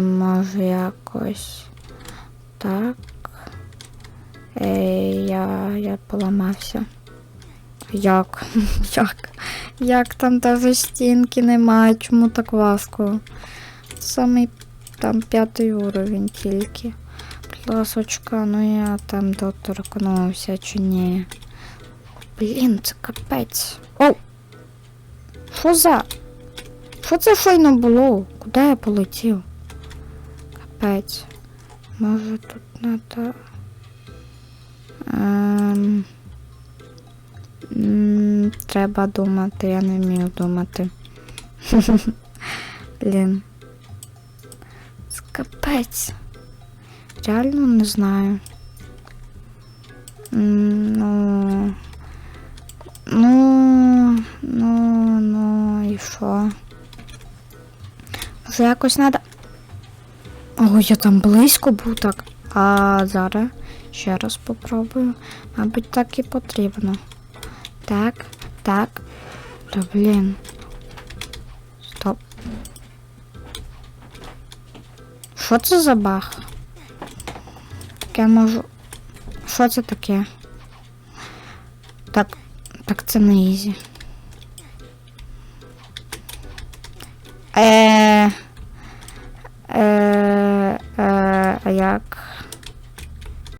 Може якось так. Е, я, я поламався. Як? Як? Як там даже стінки немає? Чому так важко? Самий там п'ятий уровень тільки. Пласочка, ну я там доторкнувся чи ні. Блін, це капець. Оу! Що за? Що це щойно було? Куди я полетів? Капець. Може тут надо. Ем... м, Треба думати, я не вмію думати. Блін. Це Капець. Реально не знаю. М, Ну. Ну, ну, ну, і що? Може якось треба. Ой, я там близько був так. А зараз ще раз попробую. Мабуть, так і потрібно. Так, так. Та блін. Стоп. Що це за баг? Так я можу. Що це таке? Так, так це не ізі. як